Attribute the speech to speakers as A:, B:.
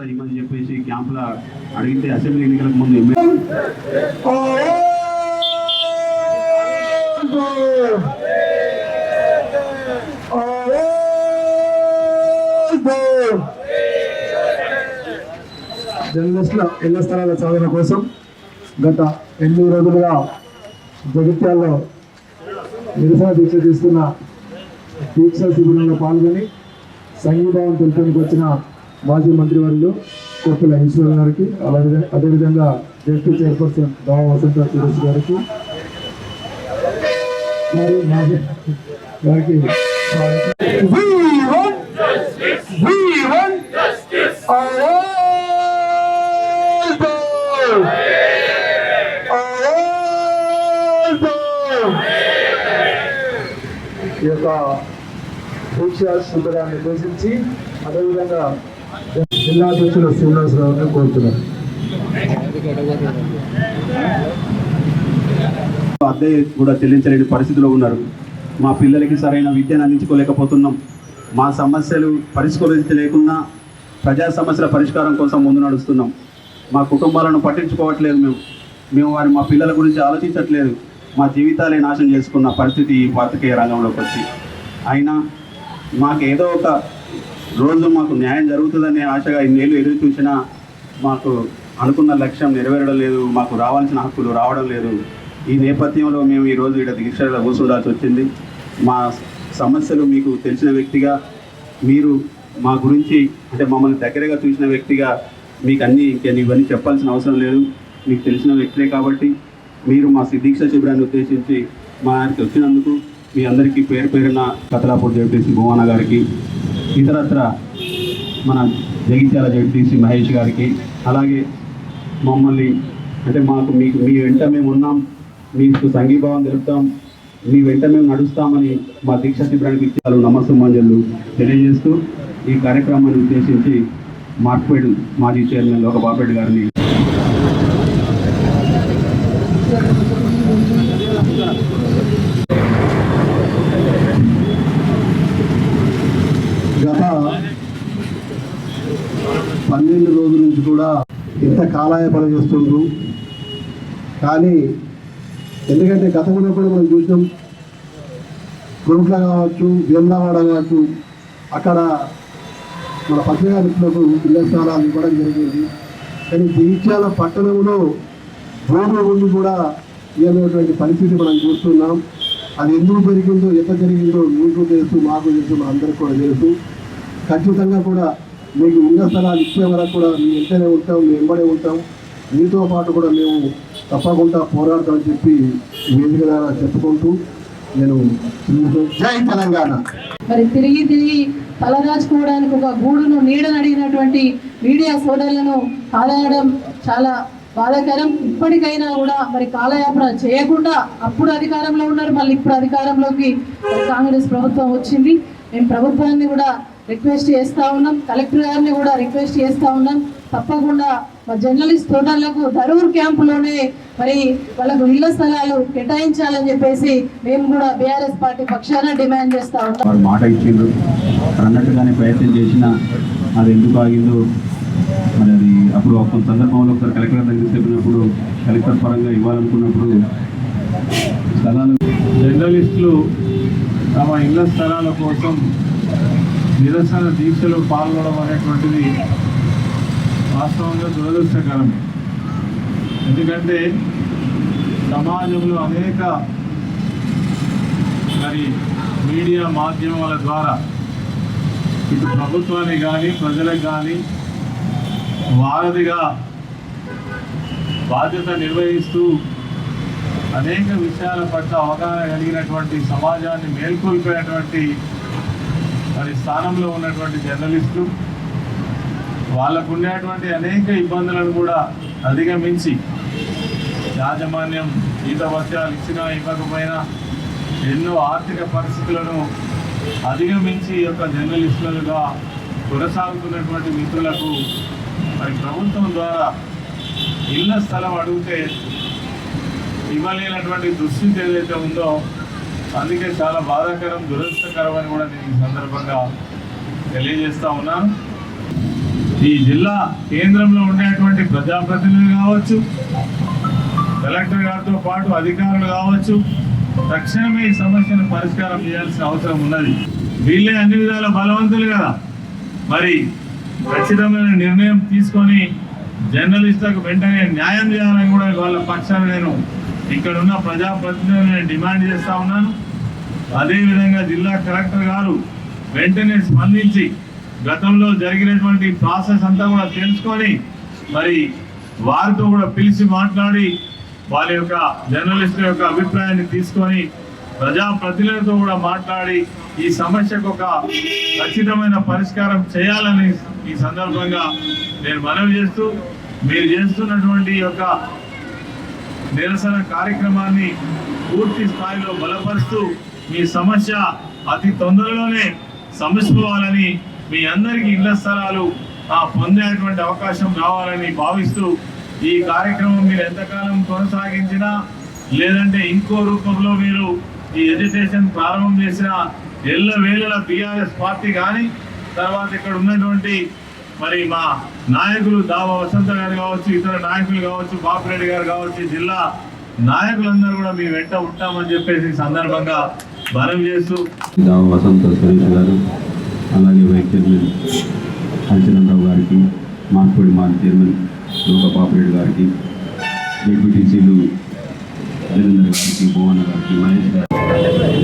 A: కూడా ఇవ్వని చెప్పేసి క్యాంపులో అడిగితే అసెంబ్లీ ఎన్నికలకు ముందు
B: జర్నలిస్టుల ఇళ్ళ స్థలాల సాధన కోసం గత ఎనిమిది రోజులుగా జగిత్యాల్లో నిరసన దీక్ష తీసుకున్న దీక్ష శిబిరంలో పాల్గొని సంఘీభావం తెలుపడానికి వచ్చిన మాజీ మంత్రివర్యులు కొప్పుల ఈశ్వర్ గారికి అలాగే అదేవిధంగా జడ్పీ చైర్పర్సన్ దావ వసంత సురేష్ గారికి మాజీ గారికి ఈ యొక్క దీక్ష సుందరాన్ని ఉద్దేశించి అదేవిధంగా జిల్లా అధ్యక్షులు శ్రీనివాసరావుని కోరుతున్నారు
A: అద్దె కూడా చెల్లించలేని పరిస్థితిలో ఉన్నారు. మా పిల్లలకి సరైన విద్యను అందించుకోలేకపోతున్నాం. మా సమస్యలు పరిష్కరించలేకున్నా ప్రజా సమస్యల పరిష్కారం కోసం ముందు నడుస్తున్నాం. మా కుటుంబాలను పట్టించుకోవట్లేదు మేము. మేము వారి మా పిల్లల గురించి ఆలోచించట్లేదు. మా జీవితాలే నాశనం చేసుకున్న పరిస్థితి ఈ పాత్రికేయ రంగంలోకి వచ్చి. అయినా మాకు ఏదో ఒక రోజు మాకు న్యాయం జరుగుతుందనే ఆశగా ఇన్నేళ్ళు ఎదురు చూసినా మాకు అనుకున్న లక్ష్యం నెరవేరడం లేదు మాకు రావాల్సిన హక్కులు రావడం లేదు. ఈ నేపథ్యంలో మేము ఈరోజు ఇక్కడ దీక్షలో కూర్చుండాల్సి వచ్చింది. మా సమస్యలు మీకు తెలిసిన వ్యక్తిగా మీరు మా గురించి అంటే మమ్మల్ని దగ్గరగా చూసిన వ్యక్తిగా మీకు అన్నీ ఇంకా ఇవన్నీ చెప్పాల్సిన అవసరం లేదు. మీకు తెలిసిన వ్యక్తే కాబట్టి మీరు మా దీక్ష శిబిరాన్ని ఉద్దేశించి మా ఆయనకి వచ్చినందుకు మీ అందరికీ పేరు పేరున కతలాపూర్ జడ్పీసీ భువన గారికి ఇతరత్ర మన జగిత్యాల జడ్పీసీ మహేష్ గారికి అలాగే మమ్మల్ని అంటే మాకు మీకు మీ వెంట మేము ఉన్నాం మీకు సంఘీభావం తెలుపుతాం మీ వెంట మేము నడుస్తామని మా దీక్ష శిబిరానికి ఇచ్చారు నమస్సుమాంజలు తెలియజేస్తూ ఈ కార్యక్రమాన్ని ఉద్దేశించి మార్క్పేడ్ మాజీ చైర్మన్ లోకబాపేడ్ గారిని
B: గత పన్నెండు రోజుల నుంచి కూడా ఇంత కాలాయపన చేస్తుండ్రు. కానీ ఎందుకంటే గతంలో కూడా మనం చూసినాం కురుట్ల కావచ్చు వేములవాడ కావచ్చు అక్కడ మన పత్రికా మిత్రులకు ఇళ్ళ ఇవ్వడం జరిగింది. కానీ జగిత్యాల పట్టణంలో భూమి ఉండి కూడా ఇవ్వనటువంటి పరిస్థితి మనం చూస్తున్నాం. అది ఎందుకు జరిగిందో ఎంత జరిగిందో మీకు తెలుసు మాకు తెలుసు మా అందరికీ కూడా తెలుసు. ఖచ్చితంగా కూడా మీకు ఇళ్ళ స్థలాలు ఇచ్చే వరకు కూడా మీ ఇంటనే ఉంటాం మీ వెంబడే ఉంటాం. మీతో పాటు కూడా మేము తప్పకుండా పోరాడతామని చెప్పి వేదిక ద్వారా చెప్పుకుంటూ నేను జై తెలంగాణ.
C: మరి తిరిగి తిరిగి తలదాచుకోవడానికి ఒక గూడును నీడను అడిగినటువంటి మీడియా సోదరులను కాలయడం చాలా బాధాకరం. ఇప్పటికైనా కూడా మరి కాలయాపన చేయకుండా అప్పుడు అధికారంలో ఉన్నారు మళ్ళీ ఇప్పుడు అధికారంలోకి మరి కాంగ్రెస్ ప్రభుత్వం వచ్చింది. మేము ప్రభుత్వాన్ని కూడా రిక్వెస్ట్ చేస్తా ఉన్నాం. కలెక్టర్ గారిని కూడా రిక్వెస్ట్ చేస్తా ఉన్నాం. తప్పకుండా మా జర్నలిస్ట్ సోదరులకు ధరూర్ క్యాంపులోనే మరి వాళ్ళకు ఇళ్ళ స్థలాలు కేటాయించాలని చెప్పేసి మేము కూడా బీఆర్ఎస్ పార్టీ పక్షాన డిమాండ్ చేస్తా ఉన్నాం.
A: మాట ఇచ్చిండ్రు. అన్నట్టుగానే ప్రయత్నం చేసినా అది ఎందుకు ఆగిందో మరి అది అప్పుడు ఒక సందర్భంలో ఒకసారి కలెక్టర్ దగ్గర చెప్పినప్పుడు కలెక్టర్ పరంగా ఇవ్వాలనుకున్నప్పుడు స్థలాలు
D: జర్నలిస్టులు తమ ఇళ్ళ స్థలాల కోసం నిరసన దీక్షలో పాల్గొనడం అనేటువంటిది వాస్తవంగా దురదృష్టకరం. ఎందుకంటే సమాజంలో అనేక మరి మీడియా మాధ్యమాల ద్వారా ఇటు ప్రభుత్వానికి కానీ ప్రజలకు కానీ వారధిగా బాధ్యత నిర్వహిస్తూ అనేక విషయాల పట్ల అవగాహన కలిగినటువంటి సమాజాన్ని మేల్కొల్పోయినటువంటి వారి స్థానంలో ఉన్నటువంటి జర్నలిస్టులు వాళ్ళకు ఉండేటువంటి అనేక ఇబ్బందులను కూడా అధిగమించి యాజమాన్యం ఈత వర్షాలు ఇచ్చినా ఇవ్వకపోయినా ఎన్నో ఆర్థిక పరిస్థితులను అధిగమించి ఈ యొక్క జర్నలిస్టులుగా కొనసాగుతున్నటువంటి మిత్రులకు మరి ప్రభుత్వం ద్వారా ఇళ్ళ స్థలం అడిగితే ఇవ్వలేనటువంటి దుస్థితి ఏదైతే ఉందో అందుకే చాలా బాధాకరం దురదృష్టకరం అని కూడా నేను ఈ సందర్భంగా తెలియజేస్తా ఉన్నాను ఈ జిల్లా కేంద్రంలో ఉండేటువంటి ప్రజాప్రతినిధులు కావచ్చు కలెక్టర్ గారితో పాటు అధికారులు కావచ్చు తక్షణమే ఈ సమస్యను పరిష్కారం చేయాల్సిన అవసరం ఉన్నది. వీళ్ళే అన్ని విధాల బలవంతులు కదా. మరి ఖచ్చితమైన నిర్ణయం తీసుకొని జర్నలిస్టులకు వెంటనే న్యాయం చేయాలని కూడా వాళ్ళ పక్షాన నేను ఇక్కడ ఉన్న ప్రజాప్రతినిధులను డిమాండ్ చేస్తా ఉన్నాను. అదేవిధంగా జిల్లా కలెక్టర్ గారు వెంటనే స్పందించి గతంలో జరిగినటువంటి ప్రాసెస్ అంతా కూడా తెలుసుకొని మరి వారితో కూడా పిలిచి మాట్లాడి వాళ్ళ యొక్క జర్నలిస్టుల యొక్క అభిప్రాయాన్ని తీసుకొని ప్రజాప్రతినిధులతో కూడా మాట్లాడి ఈ సమస్యకు ఒక ఖచ్చితమైన పరిష్కారం చేయాలని ఈ సందర్భంగా నేను మనవి చేస్తూ మీరు చేస్తున్నటువంటి యొక్క నిరసన కార్యక్రమాన్ని పూర్తి స్థాయిలో బలపరుస్తూ మీ సమస్య అతి తొందరలోనే సమస్యపోవాలని మీ అందరికీ ఇళ్ళ స్థలాలు పొందేటువంటి అవకాశం రావాలని భావిస్తూ ఈ కార్యక్రమం మీరు ఎంతకాలం కొనసాగించినా లేదంటే ఇంకో రూపంలో మీరు ఈ ఎడ్యుకేషన్ ప్రారంభం చేసిన ఎల్ల వేళల బీఆర్ఎస్ పార్టీ కానీ తర్వాత ఇక్కడ ఉన్నటువంటి మరి మా నాయకులు దావా వసంత గారు కావచ్చు ఇతర నాయకులు కావచ్చు బాపిరెడ్డి గారు కావచ్చు జిల్లా నాయకులందరూ కూడా మీ వెంట ఉంటామని చెప్పేసి సందర్భంగా మనం చేస్తూ
A: దావ వసంత సురేష్ గారు అలాగే వైస్ చైర్మన్ హరిచరణరావు గారికి మార్పూడి మాజీ చైర్మన్ లోక పాపిరెడ్డి గారికి డిప్యూటీసీలు జగేందర్ గారికి భువన గారికి మహేష్ గారికి.